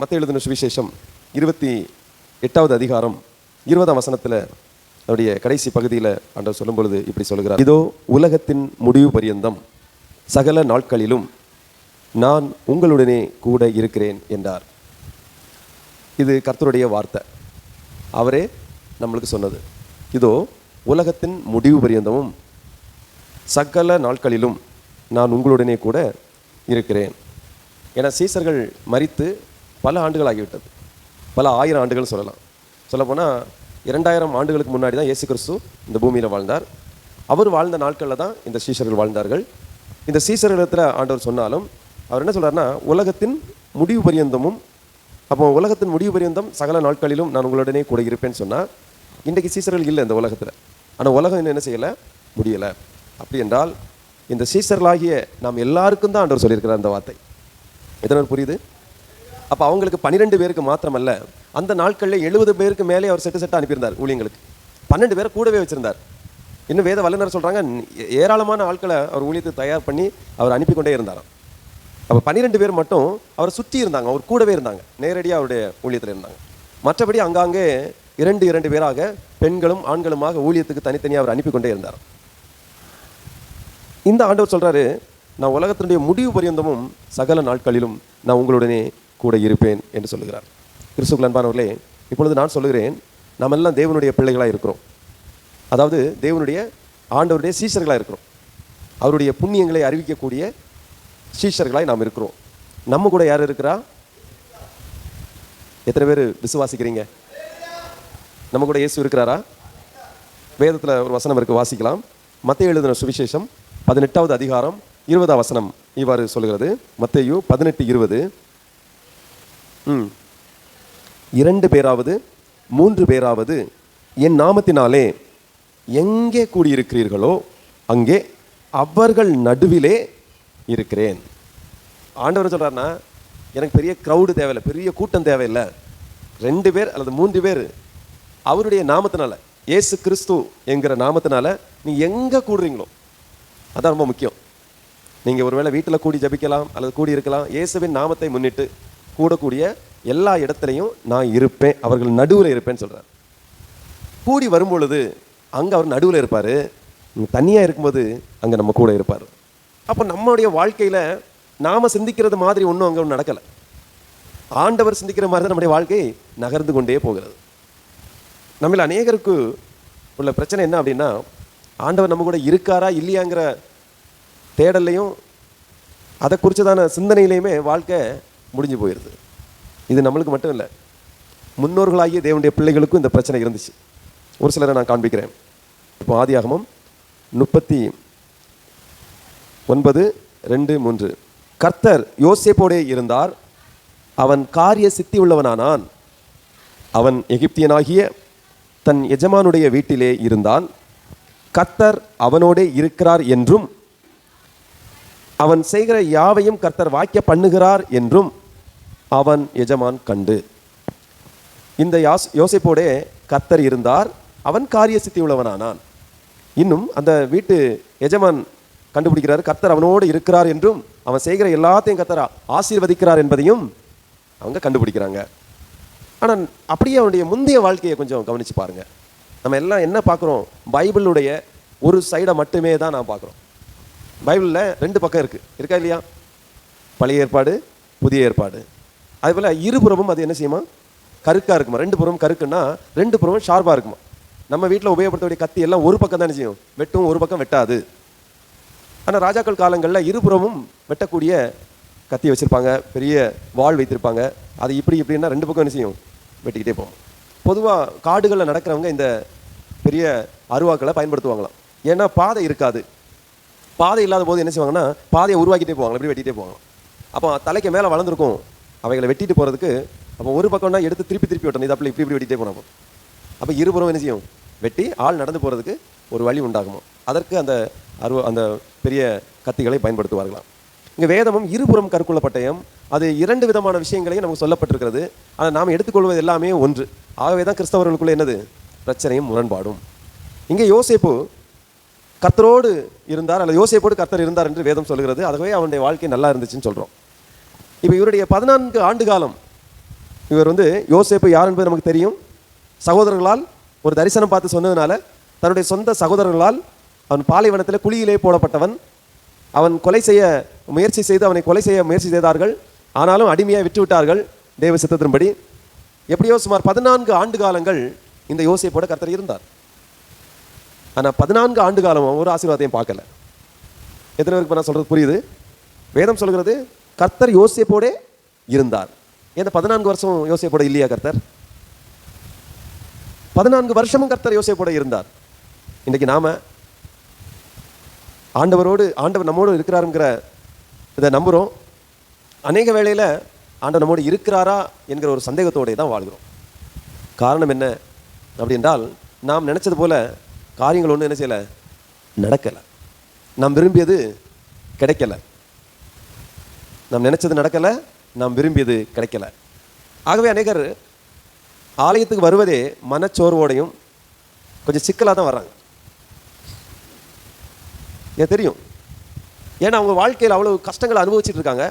மற்ற எழுதின சுவிசேஷம் இருபத்தி எட்டாவது அதிகாரம் இருபதாம் வசனத்தில் அவருடைய கடைசி பகுதியில் ஆண்டவர் சொல்லும் பொழுது இப்படி சொல்கிறார் இதோ உலகத்தின் முடிவு பரியந்தம். சகல நாட்களிலும் நான் உங்களுடனே கூட இருக்கிறேன் என்றார். இது கர்த்தருடைய வார்த்தை. அவரே நம்மளுக்கு சொன்னது. இதோ உலகத்தின் முடிவு பரியந்தமும் சகல நாட்களிலும் நான் உங்களுடனே கூட இருக்கிறேன். ஏன்னா சீசர்கள் மறித்து பல ஆண்டுகள் ஆகிவிட்டது பல ஆயிரம் ஆண்டுகள் சொல்லலாம். சொல்லப்போனால் இரண்டாயிரம் ஆண்டுகளுக்கு முன்னாடி தான் இயேசு கிறிஸ்து இந்த பூமியில் வாழ்ந்தார். அவர் வாழ்ந்த நாட்களில் தான் இந்த சீசர்கள் வாழ்ந்தார்கள். இந்த சீசர்களிடத்தில் ஆண்டவர் சொன்னாலும் அவர் என்ன சொல்கிறார்னா உலகத்தின் முடிவு பரியந்தமும் அப்போ உலகத்தின் முடிவு பரியந்தம் சகல நாட்களிலும் நான் உங்களுடனே கூட இருப்பேன்னு சொன்னால் இன்றைக்கு சீசர்கள் இல்லை இந்த உலகத்தில். ஆனால் உலகம் இன்னும் என்ன செய்யலை? முடியலை. அப்படி என்றால் இந்த சீசர்களாகிய நாம் எல்லாருக்கும் தான் ஆண்டவர் சொல்லியிருக்கிறார் அந்த வார்த்தை. எத்தனை புரியுது? அப்போ அவங்களுக்கு பன்னிரெண்டு பேருக்கு மாத்திரமல்ல அந்த நாட்களில் எழுபது பேருக்கு மேலே அவர் செட்டு செட்டாக அனுப்பியிருந்தார் ஊழியங்களுக்கு. பன்னெண்டு பேரை கூடவே வச்சிருந்தார். இன்னும் வேத வல்லுநர் சொல்கிறாங்க ஏராளமான ஆட்களை அவர் ஊழியத்துக்கு தயார் பண்ணி அவர் அனுப்பி கொண்டே இருந்தாராம். அப்போ பன்னிரெண்டு பேர் மட்டும் அவரை சுற்றி இருந்தாங்க அவர் கூடவே இருந்தாங்க நேரடியாக அவருடைய ஊழியத்தில் இருந்தாங்க. மற்றபடி அங்காங்கே இரண்டு இரண்டு பேராக பெண்களும் ஆண்களுமாக ஊழியத்துக்கு தனித்தனியாக அவர் அனுப்பி கொண்டே இருந்தார் இந்த ஆண்டவர் சொல்றாரு நான் உலகத்தினுடைய முடிவு பரியந்தமும் சகல நாட்களிலும் நான் உங்களுடனே கூட இருப்பேன் என்று சொல்லுகிறார். கிறிஸ்துக்கள் அன்பானவர்களே இப்பொழுது நான் சொல்லுகிறேன் நாம் எல்லாம் தேவனுடைய பிள்ளைகளாக இருக்கிறோம். அதாவது தேவனுடைய ஆண்டவருடைய சீஷர்களாக இருக்கிறோம். அவருடைய புண்ணியங்களை அறிவிக்கக்கூடிய சீஷர்களாய் நாம் இருக்கிறோம். நம்ம கூட யார் இருக்கிறா? எத்தனை பேர் விசுவாசிக்கிறீங்க? நம்ம கூட இயேசு இருக்கிறாரா? வேதத்தில் ஒரு வசனம் இருக்கு வாசிக்கலாம். மத்திய எழுதின சுவிசேஷம் பதினெட்டாவது அதிகாரம் இருபதாம் வசனம் இவ்வாறு சொல்கிறது. மத்தேயு பதினெட்டு இருபது. இரண்டு பேராவது மூன்று பேராவது என் நாமத்தினாலே எங்கே கூடியிருக்கிறீர்களோ அங்கே அவர்கள் நடுவிலே இருக்கிறேன். ஆண்டவர் சொல்றாருன்னா எனக்கு பெரிய க்ரௌடு தேவையில்லை பெரிய கூட்டம் தேவையில்லை. ரெண்டு பேர் அல்லது மூன்று பேர் அவருடைய நாமத்தினால இயேசு கிறிஸ்து என்கிற நாமத்தினால நீ எங்கே கூடுறீங்களோ அதான் ரொம்ப முக்கியம். நீங்கள் ஒருவேளை வீட்டில் கூடி ஜபிக்கலாம் அல்லது கூடி இருக்கலாம் இயேசுவின் நாமத்தை முன்னிட்டு கூடக்கூடிய எல்லா இடத்துலையும் நான் இருப்பேன் அவர்கள் நடுவில் இருப்பேன்னு சொல்கிறார் கூடி வரும்பொழுது அங்கே அவர் நடுவில் இருப்பார். தனியாக இருக்கும்போது அங்கே நம்ம கூட இருப்பார். அப்போ நம்மளுடைய வாழ்க்கையில் நாம் சிந்திக்கிறது மாதிரி ஒன்றும் அங்கே ஒன்றும் நடக்கலை. ஆண்டவர் சிந்திக்கிற மாதிரி தான் நம்முடைய வாழ்க்கை நகர்ந்து கொண்டே போகிறது. நம்மள அநேகருக்கு உள்ள பிரச்சனை என்ன அப்படின்னா ஆண்டவர் நம்ம கூட இருக்காரா இல்லையாங்கிற தேடல்லையும் அதை குறித்ததான சிந்தனையிலையுமே வாழ்க்கை முடிஞ்சு போயிடுது இது நம்மளுக்கு மட்டும் இல்லை முன்னோர்களாகிய தேவனுடைய பிள்ளைகளுக்கும் இந்த பிரச்சனை இருந்துச்சு. ஒரு சிலரை நான் காண்பிக்கிறேன். இப்போ ஆதியாகமம் முப்பத்தி ஒன்பது ரெண்டு மூன்று. கர்த்தர் யோசேப்போடே இருந்தார். அவன் காரிய சித்தி உள்ளவனானான். அவன் எகிப்தியனாகிய தன் எஜமானுடைய வீட்டிலே இருந்தான். கர்த்தர் அவனோடே இருக்கிறார் என்றும் அவன் செய்கிற யாவையும் கர்த்தர் வாக்கிய பண்ணுகிறார் என்றும் அவன் எஜமான் கண்டு. இந்த யாஸ் யோசிப்போடே கத்தர் இருந்தார் அவன் காரிய சித்தி உள்ளவனானான். இன்னும் அந்த வீட்டு எஜமான் கண்டுபிடிக்கிறார் கத்தர் அவனோடு இருக்கிறார் என்றும் அவன் செய்கிற எல்லாத்தையும் கத்தர் ஆசீர்வதிக்கிறார் என்பதையும் அவங்க கண்டுபிடிக்கிறாங்க. ஆனால் அப்படியே அவனுடைய முந்தைய வாழ்க்கையை கொஞ்சம் கவனித்து பாருங்கள் நம்ம எல்லாம் என்ன பார்க்குறோம்? பைபிளுடைய ஒரு சைடை மட்டுமே தான் நான் பார்க்குறோம். பைபிளில் ரெண்டு பக்கம் இருக்குது இருக்கா இல்லையா? பழைய ஏற்பாடு புதிய ஏற்பாடு. அதுபோல் இருபுறமும் அது என்ன செய்யுமா? கருக்காக இருக்குமா? ரெண்டு புறமும் கருக்குன்னா ரெண்டு புறமும் ஷார்ப்பாக இருக்குமா? நம்ம வீட்டில் உபயோகப்படுத்தக்கூடிய கத்தி எல்லாம் ஒரு பக்கம் தானே செய்யும். வெட்டும் ஒரு பக்கம் வெட்டாது. ஆனால் ராஜாக்கள் காலங்களில் இருபுறமும் வெட்டக்கூடிய கத்தி வச்சுருப்பாங்க. பெரிய வாள் வைத்திருப்பாங்க. அது இப்படி இப்படின்னா ரெண்டு பக்கம் என்ன செய்யும்? வெட்டிக்கிட்டே போகும். பொதுவாக காடுகளில் நடக்கிறவங்க இந்த பெரிய அருவாக்களை பயன்படுத்துவாங்களாம். ஏன்னா பாதை இருக்காது. பாதை இல்லாத போது என்ன செய்வாங்கன்னா பாதையை உருவாக்கிட்டே போவாங்க இப்படி வெட்டிகிட்டே போவாங்க அப்போ தலைக்கு மேலே வளர்ந்துருக்கும் அவைகளை வெட்டிட்டு போகிறதுக்கு அப்போ ஒரு பக்கம்னா எடுத்து திருப்பி திருப்பி வெட்டணும். இது அப்படி இப்படி இப்படி வெட்டிட்டே போனோம் அப்போ இருபுறம் என்ன செய்யும்? வெட்டி ஆள் நடந்து போகிறதுக்கு ஒரு வழி உண்டாகுமோ? அதற்கு அந்த அருவ அந்த பெரிய கத்திகளை பயன்படுத்துவார்களாம். இங்கே வேதமும் இருபுறம் கற்குள்ள பட்டயம் அது இரண்டு விதமான விஷயங்களையும் நமக்கு சொல்லப்பட்டிருக்கிறது. ஆனால் நாம் எடுத்துக்கொள்வது எல்லாமே ஒன்று. ஆகவே தான் கிறிஸ்தவர்களுக்குள்ளே என்னது? பிரச்சனையும் முரண்பாடும். இங்கே யோசேப்பு கர்த்தரோடு இருந்தார் அல்லது யோசேப்போடு கர்த்தர் இருந்தார் என்று வேதம் சொல்கிறது ஆகவே அவனுடைய வாழ்க்கை நல்லா இருந்துச்சுன்னு சொல்கிறோம் இப்போ இவருடைய பதினான்கு ஆண்டு காலம் இவர் வந்து யோசேப்பு யார் என்பது நமக்கு தெரியும். சகோதரர்களால் ஒரு தரிசனம் பார்த்து சொன்னதுனால தன்னுடைய சொந்த சகோதரர்களால் அவன் பாலைவனத்தில் குழியிலே போடப்பட்டவன். அவன் கொலை செய்ய முயற்சி செய்து அவனை கொலை செய்ய முயற்சி செய்தார்கள். ஆனாலும் அடிமையாக விட்டு விட்டார்கள் தேவ சித்தத்தின்படி. எப்படியோ சுமார் பதினான்கு ஆண்டு காலங்கள் இந்த யோசேப்போட கர்த்தர் இருந்தார். ஆனால் பதினான்கு ஆண்டு காலம் ஒரு ஆசீர்வாதத்தையும் பார்க்கல. எத்தனை பேருக்கு நான் சொல்கிறது புரியுது? வேதம் சொல்கிறது கர்த்தர் யோசிப்போடே இருந்தார். ஏன்னா பதினான்கு வருஷம் யோசிப்போட இல்லையா கர்த்தர்? பதினான்கு வருஷமும் கர்த்தர் யோசிப்போட இருந்தார். இன்னைக்கு நாம ஆண்டவரோடு ஆண்டவர் நம்மோடு இருக்கிறாருங்கிற இதை நம்புகிறோம் அநேக வேளையில் ஆண்டவர் நம்மோடு இருக்கிறாரா என்கிற ஒரு சந்தேகத்தோடே தான் வாழ்கிறோம். காரணம் என்ன அப்படின்றால் நாம் நினச்சது போல காரியங்கள் ஒன்றும் என்ன செய்யலை? நடக்கலை. நாம் விரும்பியது கிடைக்கல. நாம் நினச்சது நடக்கலை நாம் விரும்பியது கிடைக்கல. ஆகவே அநேகர் ஆலயத்துக்கு வருவதே மனச்சோர்வோடையும் கொஞ்சம் சிக்கலாக தான் வர்றாங்க. ஏன் தெரியும்? ஏன்னா அவங்க வாழ்க்கையில் அவ்வளோ கஷ்டங்களை அனுபவிச்சுட்டு இருக்காங்க.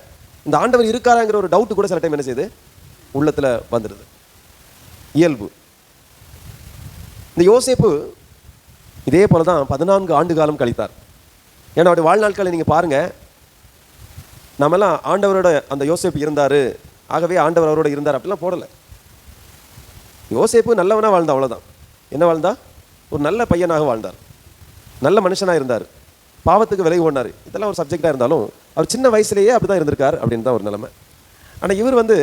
இந்த ஆண்டவர் இருக்காராங்கிற ஒரு டவுட்டு கூட சில டைம் என்ன செய்யுது? உள்ளத்தில் வந்துடுது இயல்பு. இந்த யோசேப்பு இதே போல தான் பதினான்கு ஆண்டு காலம் கழித்தார். ஏன்னா அவருடைய வாழ்நாட்களை நீங்கள் பாருங்கள் நாமெல்லாம் ஆண்டவரோட அந்த யோசிப்பு இருந்தார். ஆகவே ஆண்டவர் அவரோட இருந்தார். அப்படிலாம் போடலை. யோசேப்பு நல்லவனாக வாழ்ந்தான் அவ்வளோதான் என்ன வாழ்ந்தா? ஒரு நல்ல பையனாக வாழ்ந்தார். நல்ல மனுஷனாக இருந்தார். பாவத்துக்கு விலை ஓடினார். இதெல்லாம் ஒரு சப்ஜெக்டாக இருந்தாலும் அவர் சின்ன வயசுலேயே அப்படி தான் இருந்திருக்கார் அப்படின்னு தான் ஒரு நிலைமை. ஆனால் இவர் வந்து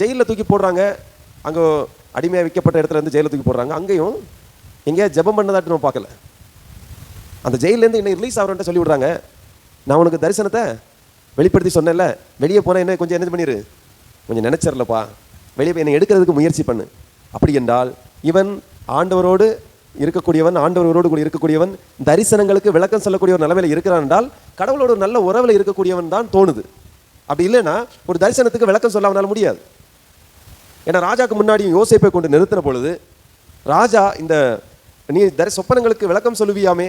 ஜெயிலில் தூக்கி போடுறாங்க. அங்கே அடிமையாக விற்கப்பட்ட இடத்துல இருந்து ஜெயிலில் தூக்கி போடுறாங்க. அங்கேயும் எங்கேயா ஜெபம் பண்ணதாட்டு நம்ம பார்க்கல. அந்த ஜெயிலேருந்து இன்னும் ரிலீஸ் ஆகிறோன்ட்டு சொல்லி விடுறாங்க நான் உனக்கு தரிசனத்தை வெளிப்படுத்தி சொன்னேன்ல வெளியே போனால் என்ன கொஞ்சம் என்ன பண்ணிடு கொஞ்சம் நினச்சிடலப்பா வெளியே போய் என்னை எடுக்கிறதுக்கு முயற்சி பண்ணு. அப்படி என்றால் இவன் ஆண்டவரோடு இருக்கக்கூடியவன் ஆண்டவரோடு கூட இருக்கக்கூடியவன் தரிசனங்களுக்கு விளக்கம் சொல்லக்கூடிய ஒரு நிலைமையில இருக்கிறான் என்றால் கடவுளோட ஒரு நல்ல உறவில் இருக்கக்கூடியவன் தான் தோணுது. அப்படி இல்லைன்னா ஒரு தரிசனத்துக்கு விளக்கம் சொல்ல அவனால் முடியாது. ஏன்னா ராஜாக்கு முன்னாடி யோசிப்பை கொண்டு நிறுத்தின பொழுது ராஜா இந்த நீ தரி சொப்பனங்களுக்கு விளக்கம் சொல்லுவியாமே?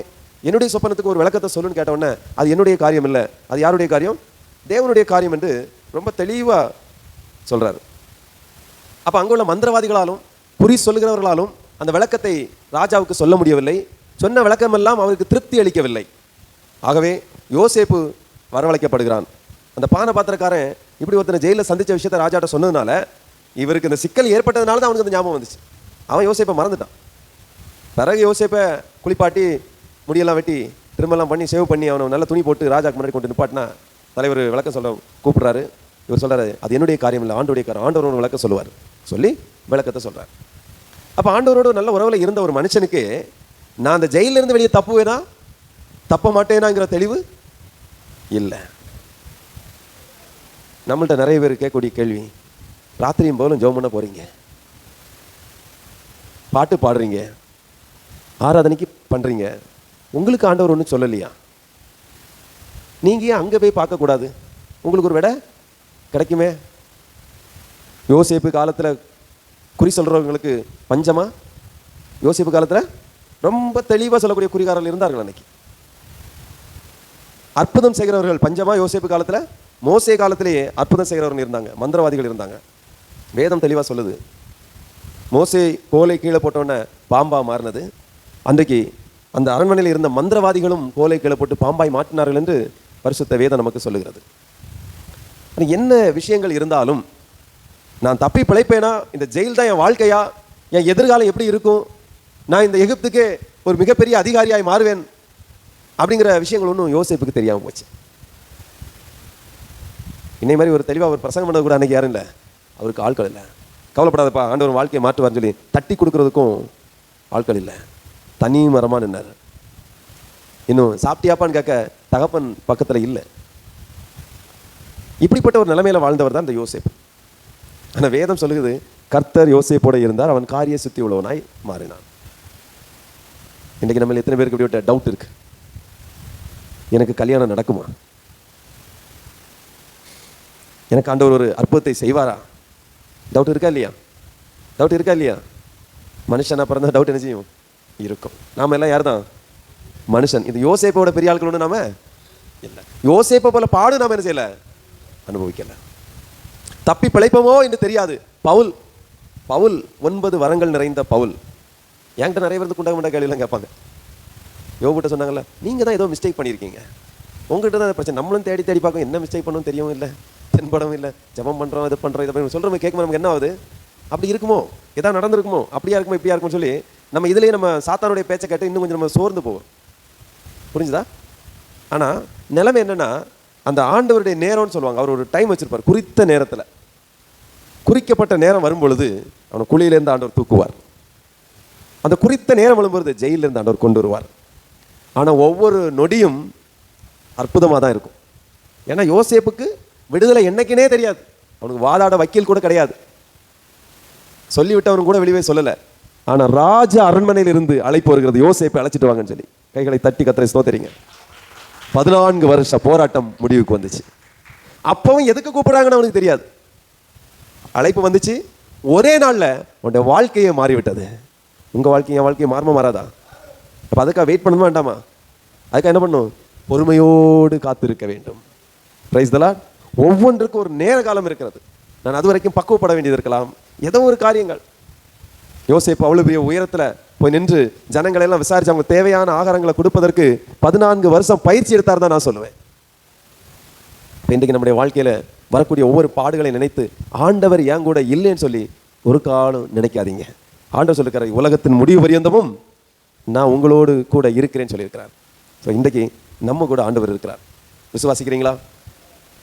என்னுடைய சொப்பனத்துக்கு ஒரு விளக்கத்தை சொல்லுன்னு கேட்ட அது என்னுடைய காரியம் இல்லை. அது யாருடைய காரியம்? தேவனுடைய காரியம் என்று ரொம்ப தெளிவாக சொல்கிறார் அப்போ அங்குள்ள மந்திரவாதிகளாலும் புரி சொல்லுகிறவர்களாலும் அந்த விளக்கத்தை ராஜாவுக்கு சொல்ல முடியவில்லை. சொன்ன விளக்கமெல்லாம் அவருக்கு திருப்தி அளிக்கவில்லை. ஆகவே யோசேப்பு வரவழைக்கப்படுகிறான். அந்த பானை பாத்திரக்காரன் இப்படி ஒருத்தனை ஜெயிலில் சந்தித்த விஷயத்தை ராஜாட்ட சொன்னதுனால இவருக்கு இந்த சிக்கல் ஏற்பட்டதுனால தான் அவனுக்கு அந்த ஞாபகம் வந்துச்சு. அவன் யோசிப்பை மறந்துட்டான். பிறகு யோசேப்பை குளிப்பாட்டி முடியெல்லாம் வெட்டி திரும்பலாம் பண்ணி சேவ் பண்ணி அவனை நல்ல துணி போட்டு ராஜாக்கு முன்னாடி கொண்டு நிப்பாட்டினா தலைவர் விளக்கம் சொல்ல கூப்பிட்றாரு. இவர் சொல்கிறாரு அது என்னுடைய காரியம் இல்லை ஆண்டோடைய காரியம். ஆண்டவர் ஒரு விளக்கம் சொல்லுவார். சொல்லி விளக்கத்தை சொல்கிறார் அப்போ ஆண்டவரோட நல்ல உறவில் இருந்த ஒரு மனுஷனுக்கு நான் அந்த ஜெயிலிருந்து இருந்து வெளியே தப்புவேனா தப்ப மாட்டேனாங்கிற தெளிவு இல்லை. நம்மள்ட்ட நிறைய பேர் கேட்கக்கூடிய கேள்வி ராத்திரியும் போலும் ஜோம் பண்ண போகிறீங்க பாட்டு பாடுறீங்க? ஆராதனைக்கு பண்ணுறீங்க உங்களுக்கு ஆண்டவர் ஒன்றும் சொல்லலையா? நீங்கள் ஏன் அங்கே போய் பார்க்கக்கூடாது உங்களுக்கு ஒரு விடை கிடைக்குமே? யோசிப்பு காலத்தில் குறி சொல்கிறவங்களுக்கு பஞ்சமா? யோசிப்பு காலத்தில் ரொம்ப தெளிவாக சொல்லக்கூடிய குறிகாரர்கள் இருந்தார்கள் அன்னைக்கு. அற்புதம் செய்கிறவர்கள் பஞ்சமா? யோசேப்பு காலத்தில் மோசே காலத்திலேயே அற்புதம் செய்கிறவர்கள் இருந்தாங்க. மந்திரவாதிகள் இருந்தாங்க. வேதம் தெளிவாக சொல்லுது. மோசே கோலை கீழே போட்டோன்னே பாம்பா மாறினது. அன்றைக்கு அந்த அரண்மனையில் இருந்த மந்திரவாதிகளும் கோலை கீழே போட்டு பாம்பாய் மாற்றினார்கள் என்று பரிசுத்த வேதம் நமக்கு சொல்லுகிறது. என்ன விஷயங்கள் இருந்தாலும் நான் தப்பி பிழைப்பேனா? இந்த ஜெயில் தான் என் வாழ்க்கையா? என் எதிர்காலம் எப்படி இருக்கும்? நான் இந்த எகிப்துக்கே ஒரு மிகப்பெரிய அதிகாரியாய் மாறுவேன் அப்படிங்கிற விஷயங்கள் ஒன்றும் யோசிப்புக்கு தெரியாமல் போச்சு. இன்னை மாதிரி ஒரு தெளிவாக ஒரு பிரசங்கம் பண்ணது கூட அன்றைக்கி யாரும் இல்லை. அவருக்கு ஆட்கள் இல்லை. கவலைப்படாதப்பா ஆண்டவர் வாழ்க்கையை மாற்றுவார்னு சொல்லி தட்டி கொடுக்குறதுக்கும் ஆட்கள் இல்லை. தனி மரமாக நின்னார். இன்னும் சாப்பிட்டியாப்பான்னு கேட்க தகப்பன் பக்கத்தில் இல்லை. இப்படிப்பட்ட ஒரு நிலைமையில் வாழ்ந்தவர் தான் இந்த யோசேப்பு. ஆனால் வேதம் சொல்லுகிறது கர்த்தர் யோசிப்போட இருந்தார் அவன் காரிய சுத்தி உள்ளவனாய் மாறினான். இன்றைக்கி நம்ம எத்தனை பேருக்கு இப்படி டவுட் இருக்கு? எனக்கு கல்யாணம் நடக்குமா? எனக்கு ஆண்டவர் ஒரு அற்புதத்தை செய்வாரா? டவுட் இருக்கா இல்லையா? டவுட் இருக்கா இல்லையா? மனுஷனா பிறந்தா டவுட் என்ன செய்யும்? இருக்கும். நாம எல்லாம் யார் தான் மனுஷன். இது யோசேப்போட பெரிய ஆட்கள் ஒன்று நாம? இல்லை. யோசேப்பை போல பாடு நாம என்ன செய்யல? அனுபவிக்கல. தப்பி பிழைப்போமோ என்று தெரியாது. பவுல் பவுல் ஒன்பது வரங்கள் நிறைந்த பவுல். என்கிட்ட நிறைய பேர் குண்டக முண்டா கேள்வியெல்லாம் கேட்பாங்க. யோகிட்ட சொன்னாங்கல்ல நீங்கள் தான் ஏதோ மிஸ்டேக் பண்ணியிருக்கீங்க. உங்ககிட்ட தான் பிரச்சனை. நம்மளும் தேடி தேடி பார்க்கும் என்ன மிஸ்டேக் பண்ணணும் தெரியவும் இல்லை. தென்படவும் இல்லை. ஜெபம் பண்ணுறோம் இது பண்ணுறோம் இதை பண்ணி சொல்கிறோம் கேட்கும் நமக்கு என்ன ஆகுது? அப்படி இருக்குமோ? எதாவது நடந்திருக்குமோ? அப்படியா இருக்குமோ? இப்படியா இருக்கும்னு சொல்லி நம்ம இதுலேயே நம்ம சாத்தானுடைய பேச்சை கேட்டு இன்னும் கொஞ்சம் நம்ம சோர்ந்து போவோம். புரிஞ்சுதா? ஆனால் நிலைமை என்னென்னா அந்த ஆண்டவருடைய நேரம்னு சொல்லுவாங்க. அவர் ஒரு டைம் வச்சுருப்பார் குறித்த நேரத்தில். குறிக்கப்பட்ட நேரம் வரும்பொழுது அவனை குழியிலேருந்து ஆண்டவர் தூக்குவார். அந்த குறித்த நேரம் வரும்பொழுது ஜெயிலிருந்து ஆண்டவர் கொண்டு வருவார். ஆனால் ஒவ்வொரு நொடியும் அற்புதமாக தான் இருக்கும். ஏன்னா யோசேப்புக்கு விடுதலை என்னைக்குனே தெரியாது. அவனுக்கு வாதாட வக்கீல் கூட கிடையாது. சொல்லிவிட்டவனும் கூட வெளியே சொல்லலை. ஆனால் ராஜ அரண்மனையில் இருந்து அழைப்பு வருகிறது. யோசேப்பை அழைச்சிட்டு வாங்கன்னு சொல்லி. கைகளை தட்டி கத்திரை ஸ்தோத்தரிங்க. பதினான்கு வருஷ போராட்டம் முடிவுக்கு வந்துச்சு. அப்பவும் எதுக்கு கூப்பிடுறாங்கன்னு அவனுக்கு தெரியாது. அழைப்பு வந்துச்சு. ஒரே நாளில் உன்னுடைய வாழ்க்கையே மாறிவிட்டது. உங்கள் வாழ்க்கை என் வாழ்க்கையை மாறுமா மாறாதா? அப்போ அதுக்காக வெயிட் பண்ணணுமா வேண்டாமா? அதுக்காக என்ன பண்ணும்? பொறுமையோடு காத்திருக்க வேண்டும். ப்ரைஸ் தலா ஒவ்வொன்றுக்கும் ஒரு நேர காலம் இருக்கிறது. நான் அது வரைக்கும் பக்குவப்பட வேண்டியது இருக்கலாம். ஏதோ ஒரு காரியங்கள். யோசிப்பு அவ்வளோ பெரிய உயரத்தில் போய் நின்று ஜனங்களை எல்லாம் அவங்க தேவையான ஆகாரங்களை கொடுப்பதற்கு பதினான்கு வருஷம் பயிற்சி எடுத்தார் தான் நான் சொல்லுவேன். இன்றைக்கு நம்முடைய வாழ்க்கையில் வரக்கூடிய ஒவ்வொரு பாடுகளை நினைத்து ஆண்டவர் ஏன் கூட இல்லைன்னு சொல்லி ஒரு காலம் நினைக்காதீங்க. ஆண்டவர் சொல்லிருக்கிறார் உலகத்தின் முடிவு பரியந்தமும் நான் உங்களோடு கூட இருக்கிறேன்னு சொல்லியிருக்கிறார். ஸோ இன்றைக்கு நம்ம கூட ஆண்டவர் இருக்கிறார். விசுவாசிக்கிறீங்களா?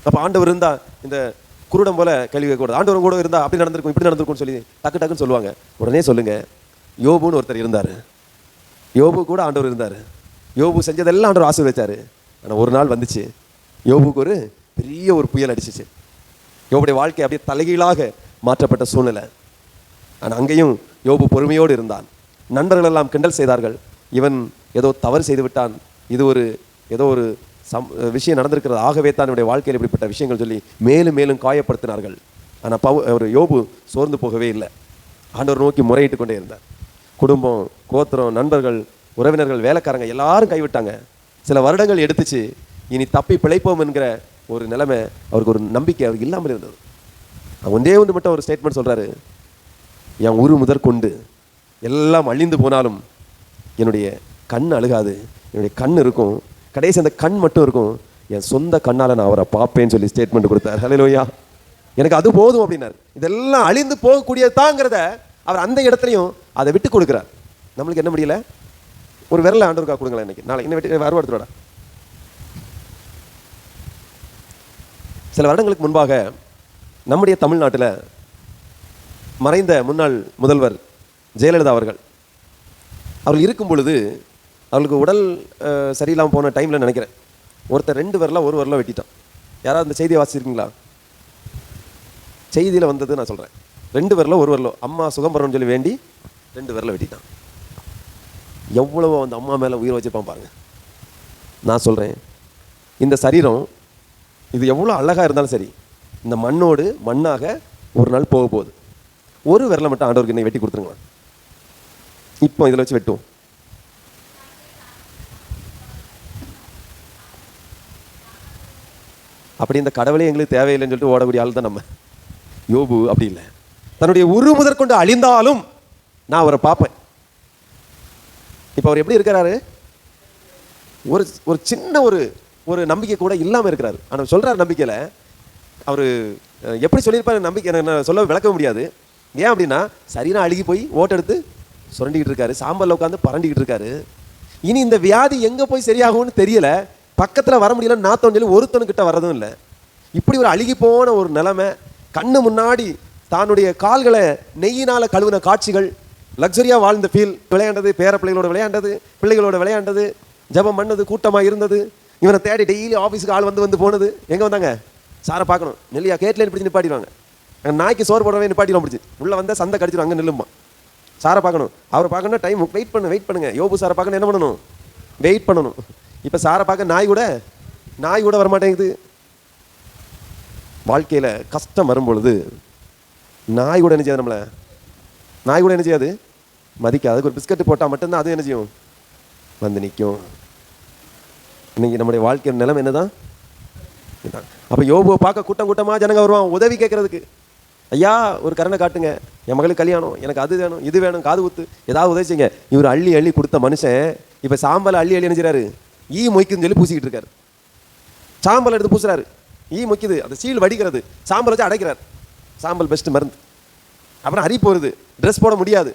அப்போ ஆண்டவர் இருந்தால் இந்த குருடம் போல கேள்வி கூடாது ஆண்டவர் கூட இருந்தால் அப்படி நடந்திருக்கும் இப்படி நடந்திருக்கும்னு சொல்லி டக்கு டக்குன்னு சொல்லுவாங்க. உடனே சொல்லுங்கள் யோபுன்னு ஒருத்தர் இருந்தார். யோபு கூட ஆண்டவர் இருந்தார். யோபு செஞ்சதெல்லாம் ஆண்டவர் ஆசீர்வச்சார் ஆனால் ஒரு நாள் வந்துச்சு. யோபுக்கு ஒரு பெரிய ஒரு புயல் அடிச்சிச்சு. யோபுடைய வாழ்க்கை அப்படியே தலைகீழாக மாற்றப்பட்ட சூழ்நிலை. ஆனால் அங்கேயும் யோபு பொறுமையோடு இருந்தான். நண்பர்கள் எல்லாம் கிண்டல் செய்தார்கள். இவன் ஏதோ தவறு செய்து விட்டான். இது ஒரு ஏதோ ஒரு சம் விஷயம் நடந்திருக்கிறது. ஆகவே தான் என்னுடைய வாழ்க்கையில் இப்படிப்பட்ட விஷயங்கள் சொல்லி மேலும் மேலும் காயப்படுத்தினார்கள். ஆனால் பவு ஒரு யோபு சோர்ந்து போகவே இல்லை. ஆண்டவர் நோக்கி முறையிட்டு கொண்டே இருந்தார். குடும்பம் கோத்திரம் நண்பர்கள் உறவினர்கள் வேலைக்காரங்க எல்லாரும் கைவிட்டாங்க. சில வருடங்கள் எடுத்துச்சு. இனி தப்பி பிழைப்போம் என்கிற ஒரு நிலைமை அவருக்கு ஒரு நம்பிக்கை அவருக்கு இல்லாமல் இருந்தது. அவர் ஒன்றே ஒன்று மட்டும் ஒரு ஸ்டேட்மெண்ட் சொல்கிறாரு என் உரு முதற்கொண்டு எல்லாம் அழிந்து போனாலும் என்னுடைய கண் அழுகாது. என்னுடைய கண் இருக்கும். கடைசி அந்த கண் மட்டும் இருக்கும். என் சொந்த கண்ணால் நான் அவரை பார்ப்பேன்னு சொல்லி ஸ்டேட்மெண்ட் கொடுத்தார். ஹலோயா எனக்கு அது போதும் அப்படின்னார். இதெல்லாம் அழிந்து போகக்கூடியது தாங்கிறத அவர் அந்த இடத்துலையும் அதை விட்டு கொடுக்குறார். நம்மளுக்கு என்ன முடியல? ஒரு விரல ஆண்டவருக்கா கொடுங்களேன் இன்னைக்கு. நாளை என்ன வெட்டி வருவாடுத்துடா சில வருடங்களுக்கு முன்பாக நம்முடைய தமிழ்நாட்டில் மறைந்த முன்னாள் முதல்வர் ஜெயலலிதா அவர்கள் அவர்கள் இருக்கும் பொழுது அவர்களுக்கு உடல் சரியில்லாமல் போன டைமில் நினைக்கிறேன். ஒருத்தர் ரெண்டு வரல ஒரு வரலாம் வெட்டிட்டான். யாராவது அந்த செய்தியை வாசிச்சிருக்கீங்களா? செய்தியில் வந்தது நான் சொல்கிறேன் ரெண்டு வரல ஒரு விரலோ அம்மா சுகம் பெறணும்னு சொல்லி வேண்டி ரெண்டு விரலை வெட்டிட்டான். எவ்வளவோ அந்த அம்மா மேலே உயிர் வச்சுருப்பான் பாருங்கள் நான் சொல்கிறேன் இந்த சரீரம் இது எவ்வளோ அழகாக இருந்தாலும் சரி இந்த மண்ணோடு மண்ணாக ஒரு நாள் போக போகுது. ஒரு விரலை மட்டும் ஆண்டவருக்கு என்னை வெட்டி கொடுத்துருங்க இப்போ இதில் வச்சு வெட்டும் அப்படி இந்த கடவுளே எங்களுக்கு தேவையில்லைன்னு சொல்லிட்டு ஓடக்கூடிய ஆள் தான் நம்ம. யோபு அப்படி இல்லை. தன்னுடைய உரு முதற்கொண்டு அழிந்தாலும் நான் அவரை பார்ப்பேன். இப்போ அவர் எப்படி இருக்கிறாரு? ஒரு ஒரு சின்ன ஒரு ஒரு நம்பிக்கை கூட இல்லாமல் இருக்கிறாரு. ஆனால் சொல்கிறார் நம்பிக்கையில் அவர் எப்படி சொல்லியிருப்பாரு நம்பிக்கை எனக்கு நான் சொல்ல விளக்க முடியாது. ஏன் அப்படின்னா சரினா அழுகி போய் ஓட்டெடுத்து சுரண்டிக்கிட்டு இருக்காரு. சாம்பலில் உட்காந்து பரண்டிக்கிட்டு இருக்காரு. இனி இந்த வியாதி எங்கே போய் சரியாகும்னு தெரியல. பக்கத்தில் வர முடியல நான் சொல்லி ஒருத்தனுக்கிட்ட வர்றதும் இல்லை. இப்படி ஒரு அழுகி போன ஒரு நிலமை கண்ணு முன்னாடி தன்னுடைய கால்களை நெய்யினால் கழுவின காட்சிகள் லக்ஸரியாக வாழ்ந்த ஃபீல் விளையாண்டது பேர பிள்ளைகளோட விளையாண்டது பிள்ளைகளோட விளையாண்டது ஜெபம் பண்ணது கூட்டமாக இருந்தது. இவனை தேடி டெய்லி ஆஃபீஸுக்கு ஆள் வந்து வந்து போனது. எங்கே வந்தாங்க? சாரை பார்க்கணும். நெல்லியா கேட்லேன்னு பிடிச்சி நிப்பாட்டிடுவாங்க. நாய்க்கு சோறு போடவே நிப்பாட்டிடுவோம் பிடிச்சி. உள்ளே வந்தால் சந்தை கடிச்சிடும் அங்கே நில்லுமா சாரை பார்க்கணும். அவரை பார்க்கணும்னா டைம் வெயிட் பண்ணு வெயிட் பண்ணுங்க. யோபு சாரை பார்க்கணும் என்ன பண்ணணும்? வெயிட் பண்ணணும். இப்போ சாரை பார்க்க நாய் கூட நாய் கூட வரமாட்டேங்குது. வாழ்க்கையில் கஷ்டம் வரும்பொழுது நாய் கூட என்ன செய்யாது நம்மளை? நாய் கூட என்ன செய்யாது? மதிக்காது. அதுக்கு ஒரு பிஸ்கட் போட்டால் மட்டும்தான் அது என்ன செய்யும்? வந்து நிற்கும் இன்றைக்கி நம்முடைய வாழ்க்கை நிலைமை என்னதான்? அப்போ யோபுவை பார்க்க கூட்டம் கூட்டமாக ஜனங்க வருவான். உதவி கேட்கறதுக்கு. ஐயா ஒரு கருணை காட்டுங்க. என் மகளுக்கு கல்யாணம். எனக்கு அது வேணும் இது வேணும் காது குத்து. ஏதாவது உதவி செய்யுங்க. இவர் அள்ளி அள்ளி கொடுத்த மனுஷன். இப்போ சாம்பலை அள்ளி அள்ளி நினைச்சாரு ஈ மொய்க்குன்னு சொல்லி பூசிக்கிட்டு இருக்காரு. சாம்பல் எடுத்து பூசுறாரு. ஈ மொய்க்குது. அந்த சீல் வடிக்கிறது. சாம்பல் வச்சு அடைக்கிறார். சாம்பல் பெஸ்ட்டு மருந்து. அப்புறம் அரி போகிறது ட்ரெஸ் போட முடியாது.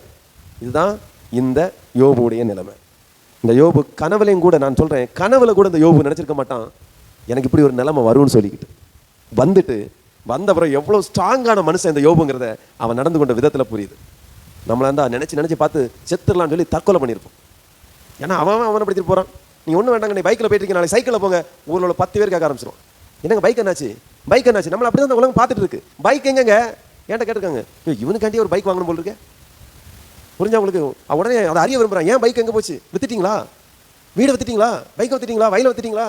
இதுதான் இந்த யோபுடைய நிலைமை. இந்த யோபு கனவுலையும் கூட நான் சொல்கிறேன் கனவுல கூட இந்த யோபு நினச்சிருக்க மாட்டான். எனக்கு இப்படி ஒரு நிலைமை வரும்னு சொல்லிக்கிட்டு. வந்துட்டு வந்த அப்புறம் எவ்வளோ ஸ்ட்ராங்கான மனுஷன் இந்த யோபுங்கிறத அவன் நடந்து கொண்ட விதத்தில் புரியுது. நம்மளை இருந்தால் நினச்சி நினச்சி பார்த்து செத்துடலாம்னு சொல்லி தற்கொலை பண்ணியிருப்போம். ஏன்னா அவன் அவன் அவனை படுத்திட்டு போகிறான் நீ ஒன்றும் வேண்டாங்க நீ பைக்கில் போயிட்டு இருக்கீங்க நாளைக்கு சைக்கிளில் போங்க. ஊரில் உள்ள பத்து பேர் கேட்க ஆரம்பிச்சிடும் என்னங்க பைக் என்னாச்சு? பைக் என்னாச்சு? நம்மளை அப்படி தான் அந்த உலகம் பார்த்துட்டு இருக்கு. பைக் எங்கங்க? ஏன்ட்ட கேட்டிருக்காங்க? ஐயோ இவனுக்காண்டி ஒரு பைக் வாங்கணும் போல் இருக்கே. புரிஞ்சா உங்களுக்கு? உடனே அதை அறிய விரும்புகிறேன் ஏன் பைக் எங்கே போச்சு? வித்துட்டீங்களா? வீடு வித்துட்டீங்களா? பைக்கை வித்துட்டீங்களா? வயலை வித்துட்டீங்களா?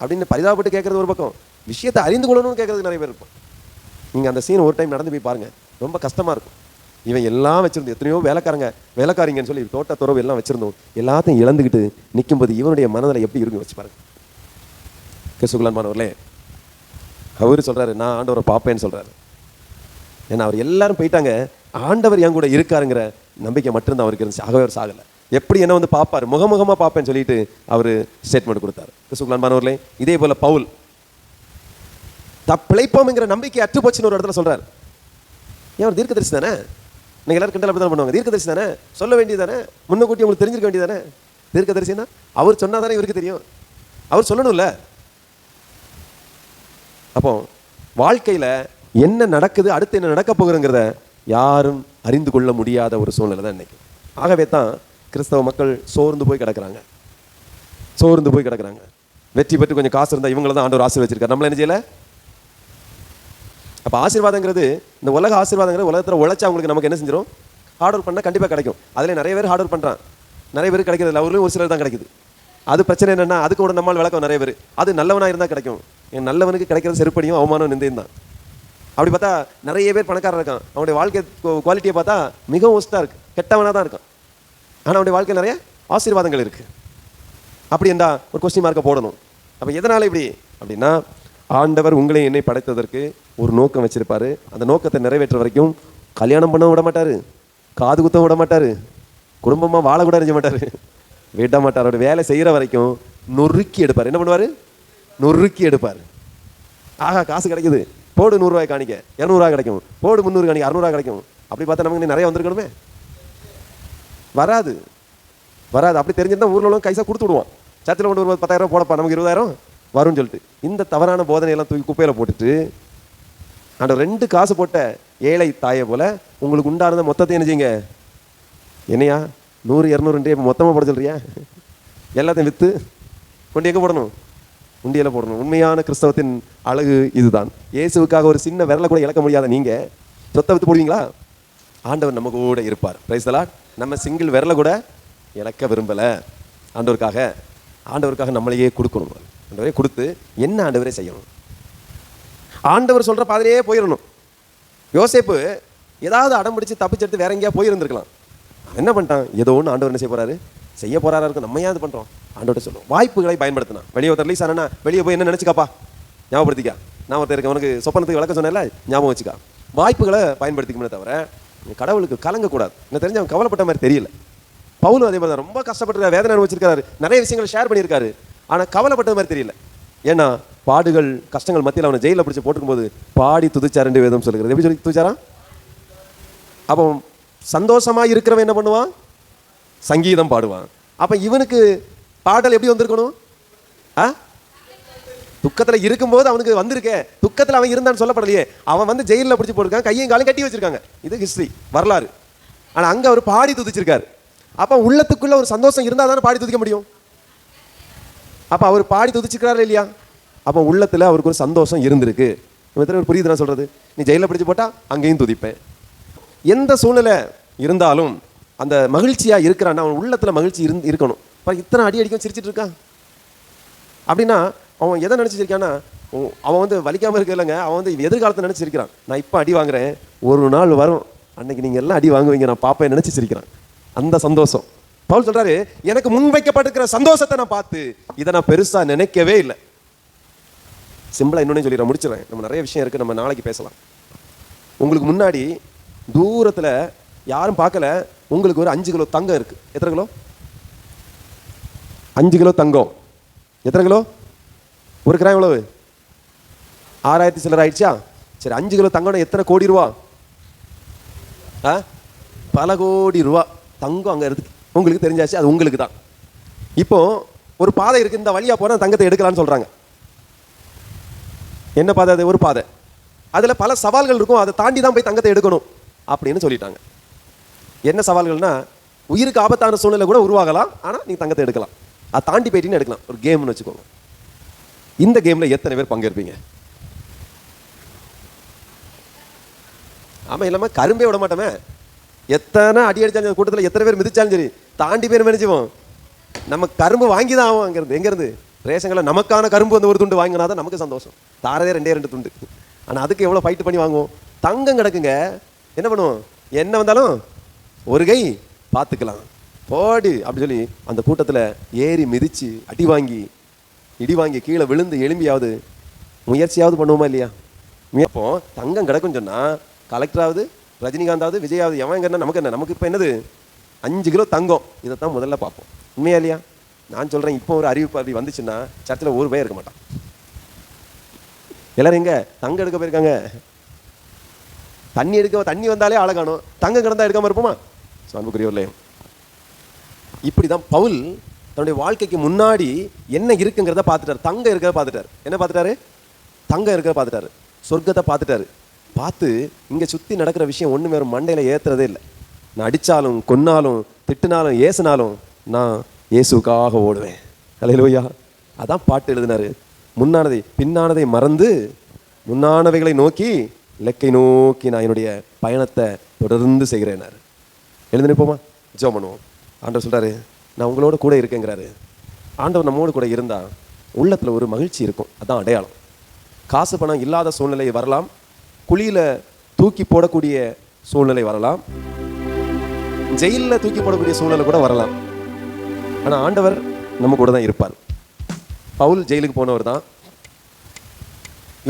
அப்படின்னு பரிதாபப்பட்டு கேட்குறது ஒரு பக்கம். விஷயத்தை அறிந்து கொள்ளணும்னு கேட்குறது நிறைய பேர் இருக்கும் நீங்கள் அந்த சீன் ஒரு டைம் நடந்து போய் பாருங்கள் ரொம்ப கஷ்டமாக இருக்கும். இவன் எல்லாம் வச்சுருந்து எத்தனையோ வேலைக்காரங்க வேலைக்காரிங்கன்னு சொல்லி தோட்ட துறவு எல்லாம் வச்சுருந்தோம். எல்லாத்தையும் இழந்துக்கிட்டு நிற்கும்போது இவனுடைய மனதில் எப்படி இருக்கும் வச்சு பாருங்க. கிறிஸ்துகுலான்மானவர்களே அவர் சொல்கிறாரு நான் ஆண்டவரை பார்ப்பேன்னு சொல்கிறாரு ஏன்னா அவர் எல்லாரும் போயிட்டாங்க. ஆண்டவர் என் கூட இருக்காருங்கிற நம்பிக்கை மட்டும்தான் அவருக்கு இருந்துச்சு. ஆகவே அவர் சாகலை. எப்படி என்ன வந்து பார்ப்பார்? முகமுகமாக பார்ப்பேன்னு சொல்லிட்டு அவர் ஸ்டேட்மெண்ட் கொடுத்தாரு. கிறிஸ்துகுலான்மானவர்களே இதே போல பவுல் தப்பிழைப்போம்ங்கிற நம்பிக்கை அற்று போச்சுன்னு ஒரு இடத்துல சொல்கிறார் ஏன் அவர் தீர்க்கதரிசி தானே? நீங்கள் எல்லாரும் கிண்டல் அப்படி தான் பண்ணுவாங்க. தீர்க்கதரிசி தானே? சொல்ல வேண்டியது தானே? முன்னக்கூட்டி உங்களுக்கு தெரிஞ்சிருக்க வேண்டியது தானே? தீர்க்கதரிசினா அவர் சொன்னால் தானே இவருக்கு தெரியும்? அவர் சொல்லணும்ல. அப்போ வாழ்க்கையில் என்ன நடக்குது அடுத்து என்ன நடக்க போகிறோங்கிறத யாரும் அறிந்து கொள்ள முடியாத ஒரு சூழ்நிலை தான் இன்னைக்கு. ஆகவே தான் கிறிஸ்தவ மக்கள் சோர்ந்து போய் கிடக்குறாங்க. சோர்ந்து போய் கிடக்குறாங்க. வெற்றி பெற்று கொஞ்சம் காசு இருந்தால் இவங்கள தான் ஆண்டவர் ஆசீர்வச்சிருக்காரு. நம்மள என்ன செய்யலை? அப்போ ஆசீர்வாதங்கிறது இந்த உலக ஆசீர்வாதங்கிறது உலகத்தில் உழைச்சா அவங்களுக்கு நமக்கு என்ன செஞ்சிடும் ஹார்ட் ஒர்க் பண்ணால் கண்டிப்பாக கிடைக்கும். அதில் நிறைய பேர் ஹார்ட் ஒர்க் பண்ணுறான் நிறைய பேர் கிடைக்கிறது அவர்களும் ஒரு சிலர் தான் கிடைக்குது. அது பிரச்சனை என்னென்னா அதுக்கு கூட நம்மால் விளக்கம் நிறைய பேர். அது நல்லவனாக இருந்தால் கிடைக்கும். நல்லவனுக்கு கிடைக்கிறது செருப்படியும் அவமானம் நிந்தையும் தான். அப்படி பார்த்தா நிறைய பேர் பணக்காரர் இருக்கான். அவனுடைய வாழ்க்கை குவாலிட்டியை பார்த்தா மிகவும் ஒஸ்ட்டாக இருக்குது கெட்டவனாக தான் இருக்கான். ஆனால் அவனுடைய வாழ்க்கையில் நிறைய ஆசீர்வாதங்கள் இருக்குது அப்படி என்றா ஒரு கொஸ்டின் மார்க்கை போடணும். அப்போ எதனால் இப்படி? அப்படின்னா ஆண்டவர் உங்களை என்னை படைத்ததற்கு ஒரு நோக்கம் வச்சுருப்பார். அந்த நோக்கத்தை நிறைவேற்ற வரைக்கும் கல்யாணம் பண்ண விட மாட்டார். காது குத்தம் விட மாட்டார். குடும்பமாக வாழ கூட அறிஞ்ச மாட்டார். விட மாட்டார். அவருடைய வேலை செய்கிற வரைக்கும் நொறுக்கி எடுப்பார். என்ன பண்ணுவார்? நொறுக்கி எடுப்பார். ஆஹா காசு கிடைக்குது. போடு நூறுரூவாய் காணிக்க. இரநூறுவா கிடைக்கும். போடு முந்நூறு காணிக்க அறநூறுவா கிடைக்கும். அப்படி பார்த்தா நமக்கு இன்னும் நிறைய வந்திருக்கணுமே. வராது. வராது. அப்படி தெரிஞ்சிருந்தா ஊரில் உள்ள கைசா கொடுத்து விடுவான். சர்ச்சில் கொண்டு ஒரு பத்தாயிரம் போடப்பா நமக்கு இருபதாயிரம் வரும்னு சொல்லிட்டு. இந்த தவறான போதனையெல்லாம் தூக்கி குப்பையில் போட்டுட்டு அந்த ரெண்டு காசு போட்ட ஏழை தாயை போல் உங்களுக்கு உண்டானதை மொத்தத்தை என்ன செய்யுங்க? என்னையா? நூறு இரநூறுன்றே இப்போ மொத்தமாக போட சொல்கிறியா எல்லாத்தையும் விற்று கொண்டு எங்கே போடணும்? உண்டியில் போடணும். உண்மையான கிறிஸ்தவத்தின் அழகு இதுதான். இயேசுவுக்காக ஒரு சின்ன விரலை கூட இழக்க முடியாத நீங்கள் சொத்தை வித்து போடுவீங்களா? ஆண்டவர் நம்ம கூட இருப்பார். பிரைஸ்தலா நம்ம சிங்கிள் விரலை கூட இழக்க விரும்பல. ஆண்டவருக்காக ஆண்டவருக்காக நம்மளையே கொடுக்கணும். ஆண்டவரே கொடுத்து என்ன ஆண்டவரே செய்யணும்? ஆண்டவர் சொல்கிற பாதையிலேயே போயிடணும். யோசேப்பு ஏதாவது அடம் பிடிச்சி தப்பிச்செடுத்து வேற எங்கேயா போயிருந்துருக்கலாம். என்ன பண்ணிட்டான்? ஏதோ ஒன்று ஆண்டவர் என்ன செய்ய போகிறாரு செய்ய போகிறாரா இருக்கும் நம்ம ஏன் இது பண்ணுறோம் ஆண்டோட சொல்லுவோம். வாய்ப்புகளை பயன்படுத்தினா. வெளியே ஒருத்தர் ரிலீஸ் ஆனால் வெளியே போய் என்ன நினைச்சுக்காப்பா? ஞாபகப்படுத்திக்கா. நான் ஒருத்தர் இருக்கேன் உனக்கு சொப்பனத்துக்கு விளக்க சொன்னேன்ல ஞாபகம் வச்சுக்கா. வாய்ப்புகளை பயன்படுத்திக்கணுமே தவிர கடவுளுக்கு கலங்கக்கூடாது. எனக்கு தெரிஞ்சு அவன் கவலைப்பட்ட மாதிரி தெரியல. பவுலும் அதே மாதிரி தான் ரொம்ப கஷ்டப்பட்டு வேதனை அனுபவிச்சிருக்காரு. நிறைய விஷயங்களை ஷேர் பண்ணியிருக்காரு. ஆனால் கவலைப்பட்டது மாதிரி தெரியல. ஏன்னா பாடுகள் கஷ்டங்கள் மத்தியில் அவனை ஜெயிலில் பிடிச்சி போட்டுக்கும்போது பாடி துதிச்சாருன்னு வேதம் சொல்லுகிறது. எப்படி சொல்லி துதிச்சாரா அப்போ சந்தோஷமா இருக்கிறவன் என்ன பண்ணுவான்? சங்கீதம் பாடுவான் அப்போ இவனுக்கு பாடல் எப்படி வந்திருக்கணும்? ஆ? துக்கத்தில் இருக்கும்போது அவனுக்கு வந்திருக்கே. துக்கத்தில் அவன் இருந்தான்னு சொல்லப்படலையே. அவன் வந்து ஜெயிலில் பிடிச்சி போட்டிருக்கான் கையும் காலையும் கட்டி வச்சிருக்காங்க. இது ஹிஸ்ட்ரி வரலாறு. ஆனால் அங்கே அவர் பாடி துதிச்சிருக்காரு. அப்போ உள்ளத்துக்குள்ள ஒரு சந்தோஷம் இருந்தால் தானே பாடி துதிக்க முடியும்? அப்போ அவர் பாடி துதிச்சிருக்கிறாரு இல்லையா? அப்போ உள்ளத்தில் அவருக்கு ஒரு சந்தோஷம் இருந்திருக்கு. இவன் எத்தனை புரியுது நான் சொல்கிறது நீ ஜெயிலில் பிடிச்சி போட்டால் அங்கேயும் துதிப்பேன். எந்த சூழ்நிலை இருந்தாலும் அந்த மகிழ்ச்சியாக இருக்கிறான் அவன் உள்ளத்தில் மகிழ்ச்சி இருந்து இருக்கணும். இப்போ இத்தனை அடி அடிக்கும் சிரிச்சிட்டு இருக்கான் அப்படின்னா அவன் எதை நினச்சிருக்கான்னா அவன் வந்து வலிக்காமல் இருக்க இல்லைங்க. அவன் வந்து எதிர்காலத்தை நினச்சிருக்கிறான் நான் இப்போ அடி வாங்குறேன். ஒரு நாள் வரும். அன்னைக்கு நீங்கள் எல்லாம் அடி வாங்குவீங்க. நான் பாப்பேன் நினைச்சு சிரிக்கிறான். அந்த சந்தோஷம். பவுல் சொல்கிறாரு எனக்கு முன்வைக்கப்பட்டிருக்கிற சந்தோஷத்தை நான் பார்த்து இதை நான் பெருசாக நினைக்கவே இல்லை. சிம்பிளாக இன்னொன்னு சொல்லிடுறேன். முடிச்சிடறேன். நம்ம நிறைய விஷயம் இருக்குது நம்ம நாளைக்கு பேசலாம். உங்களுக்கு முன்னாடி தூரத்தில் யாரும் பார்க்கல. உங்களுக்கு ஒரு அஞ்சு கிலோ தங்கம் இருக்குது எத்தனை கிலோ? அஞ்சு கிலோ தங்கம். எத்தனை கிலோ? ஒரு கிராம் எவ்வளவு? ஆறாயிரத்தி சில்லர் ஆயிடுச்சா? சரி அஞ்சு கிலோ தங்கம்னா எத்தனை கோடி ரூபா? ஆ? பல கோடி ரூபா. தங்கம் அங்கே இருக்கு. உங்களுக்கு தெரிஞ்சாச்சு அது உங்களுக்கு தான். இப்போ ஒரு பாதை இருக்கு இந்த வழியாக போனால் தங்கத்தை எடுக்கலான்னு சொல்கிறாங்க என்ன பாதை அது? ஒரு பாதை. அதில் பல சவால்கள் இருக்கும் அதை தாண்டி தான் போய் தங்கத்தை எடுக்கணும் அப்படின்னு சொல்லிட்டாங்க. என்ன சவால்கள்னா உயிருக்கு ஆபத்தான சூழ்நிலை கூட உருவாகலாம் ஆனால் நீங்கள் தங்கத்தை எடுக்கலாம். அதை தாண்டி போயிட்டீங்கன்னு எடுக்கலாம். ஒரு கேம்னு வச்சுக்கோங்க. இந்த கேமில் எத்தனை பேர் பங்கேற்பீங்க? ஆமாம் இல்லாமல் கரும்பே விட மாட்டோமே. எத்தனை அடி அடிச்சாலும் கூட்டத்தில் எத்தனை பேர் மிதிச்சாலும் சரி தாண்டி பேர் நினைச்சுவோம் நம்ம கரும்பு வாங்கி தான் ஆகும் அங்கேருந்து. எங்கேருந்து? ரேஷன்களை நமக்கான கரும்பு வந்து ஒரு துண்டு வாங்கினா தான் நமக்கு சந்தோஷம். தாரதே ரெண்டே ரெண்டு துண்டு. ஆனால் அதுக்கு எவ்வளோ ஃபைட் பண்ணி வாங்குவோம்? தங்கம் கிடக்குங்க. என்ன பண்ணுவோம்? என்ன வந்தாலும் ஒரு கை பார்த்துக்கலாம். போடு அப்படி சொல்லி அந்த கூட்டத்தில் ஏறி மிதிச்சு அடி வாங்கி இடி வாங்கி கீழே விழுந்து எலும்பியாவது முயற்சியாவது பண்ணுவோமா இல்லையா? அப்போ தங்கம் கிடக்குன்னு சொன்னா கலெக்டராவது ரஜினிகாந்தாவது விஜயாவது எவன் என்ன நமக்கு என்ன? நமக்கு இப்போ என்னது? அஞ்சு கிலோ தங்கம். இதை தான் முதல்ல பார்ப்போம். உண்மையா இல்லையா? நான் சொல்றேன் இப்போ ஒரு அறிவிப்பு அப்படி வந்துச்சுன்னா சர்ச்சில் ஒரு பயம் இருக்க மாட்டான். எல்லாரும் எங்க? தங்கம் எடுக்க போயிருக்காங்க. தண்ணி எடுக்க தண்ணி வந்தாலே ஆளை காணும். தங்கம் கிடந்தா எடுக்காம இருப்போமா? ஸோ அன்புக்குரியவர்களே இப்படி தான் பவுல் தன்னுடைய வாழ்க்கைக்கு முன்னாடி என்ன இருக்குங்கிறத பார்த்துட்டாரு. தங்க இருக்கிறத பார்த்துட்டாரு. என்ன பார்த்துட்டாரு? தங்கம் இருக்கிறத பார்த்துட்டாரு. சொர்க்கத்தை பார்த்துட்டாரு. பார்த்து இங்கே சுற்றி நடக்கிற விஷயம் ஒன்று வேறு மண்டையில் ஏற்றுறதே இல்லை. நான் அடித்தாலும் கொன்னாலும் திட்டினாலும் ஏசுனாலும் நான் இயேசுக்காக ஓடுவேன். அலையிலோயா அதான் பாட்டு எழுதினாரு. முன்னானதை பின்னானதை மறந்து முன்னானவைகளை நோக்கி இலக்கை நோக்கி நான் என்னுடைய பயணத்தை தொடர்ந்து செய்கிறேனார் எழுந்து நிற்போமா ஜெபம் பண்ணுவோம். ஆண்டவர் சொல்கிறாரு நான் உங்களோட கூட இருக்கேங்கிறாரு. ஆண்டவர் நம்மோடு கூட இருந்தால் உள்ளத்தில் ஒரு மகிழ்ச்சி இருக்கும். அதான் அடையாளம். காசு பணம் இல்லாத சூழ்நிலை வரலாம். குழியில் தூக்கி போடக்கூடிய சூழ்நிலை வரலாம். ஜெயிலில் தூக்கி போடக்கூடிய சூழ்நிலை கூட வரலாம். ஆனால் ஆண்டவர் நம்ம கூட தான் இருப்பார். பவுல் ஜெயிலுக்கு போனவர் தான்.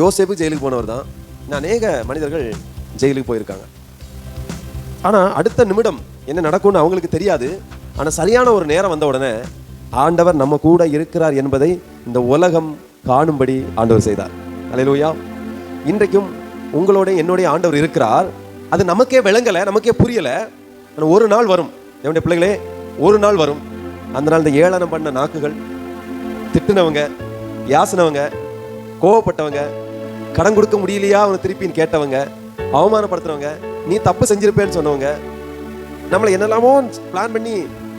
யோசேப்பு ஜெயிலுக்கு போனவர் தான். அநேக மனிதர்கள் ஜெயிலுக்கு போயிருக்காங்க. ஆனால் அடுத்த நிமிடம் என்ன நடக்கும்னு அவங்களுக்கு தெரியாது. ஆனால் சரியான ஒரு நேரம் வந்த உடனே ஆண்டவர் நம்ம கூட இருக்கிறார் என்பதை இந்த உலகம் காணும்படி ஆண்டவர் செய்தார். அலையிலூயா இன்றைக்கும் உங்களோட என்னுடைய ஆண்டவர் இருக்கிறார். அது நமக்கே விளங்கலை நமக்கே புரியலை. ஆனால் ஒரு நாள் வரும். என்னுடைய பிள்ளைகளே ஒரு நாள் வரும். அந்த நாள் இந்த ஏளனம் பண்ண நாக்குகள் திட்டுனவங்க யாசினவங்க கோவப்பட்டவங்க கடன் கொடுக்க முடியலையா அவனை திருப்பின்னு கேட்டவங்க அவமானப்படுத்துறவங்க நீ தப்பு செஞ்சிருப்பேன்னு சொன்னவங்க நம்மளை என்னெல்லாமோ பிளான் பண்ணி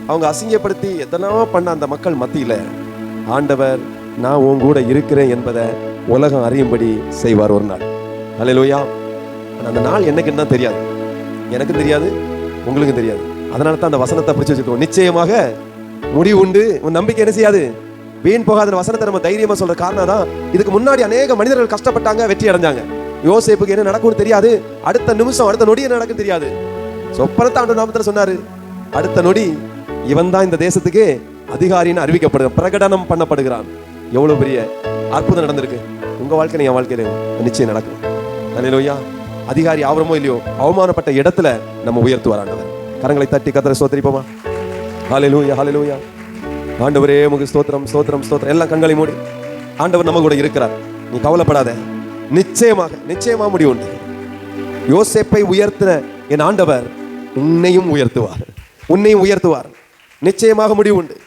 அவங்க அசிங்கப்படுத்தி எதெல்லாமோ பண்ண அந்த மக்கள் மத்தியில் ஆண்டவர் நான் உன் கூட இருக்கிறேன் என்பதை உலகம் அறியும்படி செய்வார் ஒரு நாள். அலையிலோயா அந்த நாள் என்னைக்குன்னு தான் தெரியாது. எனக்கும் தெரியாது உங்களுக்கும் தெரியாது. அதனால தான் அந்த வசனத்தை பிடிச்சி வச்சிருக்கோம் நிச்சயமாக முடிவு உண்டு. உன் நம்பிக்கை என்ன செய்யாது? வீண் போகாத வசனத்தை நம்ம தைரியமாக சொல்கிற காரணம் தான் இதுக்கு முன்னாடி அநேக மனிதர்கள் கஷ்டப்பட்டாங்க வெற்றி அடைஞ்சாங்க. யோசிப்புக்கு என்ன நடக்கும்னு தெரியாது. அடுத்த நிமிஷம் அடுத்த நொடி என்ன நடக்கும் தெரியாது. சொப்பனத்தை ஆண்டு நாமத்தில் சொன்னாரு. அடுத்த நொடி இவன் தான் இந்த தேசத்துக்கு அதிகாரின்னு அறிவிக்கப்படுகிறான் பிரகடனம் பண்ணப்படுகிறான். எவ்வளவு பெரிய அற்புதம் நடந்திருக்கு. உங்க வாழ்க்கையில என் வாழ்க்கையில நிச்சயம் நடக்கும். அல்லேலூயா அதிகாரி ஆவரமோ இல்லையோ அவமானப்பட்ட இடத்துல நம்ம உயர்த்து வராண்டவர் கரங்களை தட்டி கத்திர சோத்தரிப்போமா ஹalleluya ஹalleluya. ஆண்டவரே உமக்கு ஸ்தோத்திரம் ஸ்தோத்திரம் ஸ்தோத்திரம். எல்லாம் கண்களை மூடி. ஆண்டவர் நம்ம கூட இருக்கிறார். நீ கவலைப்படாத. நிச்சயமாக நிச்சயமா முடியும் யோசேப்பை உயர்த்தின என் ஆண்டவர் உன்னையும் உயர்த்துவார். உன்னையும் உயர்த்துவார். நிச்சயமாக முடிவு உண்டு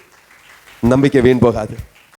நம்பிக்கை வீண் போகாது.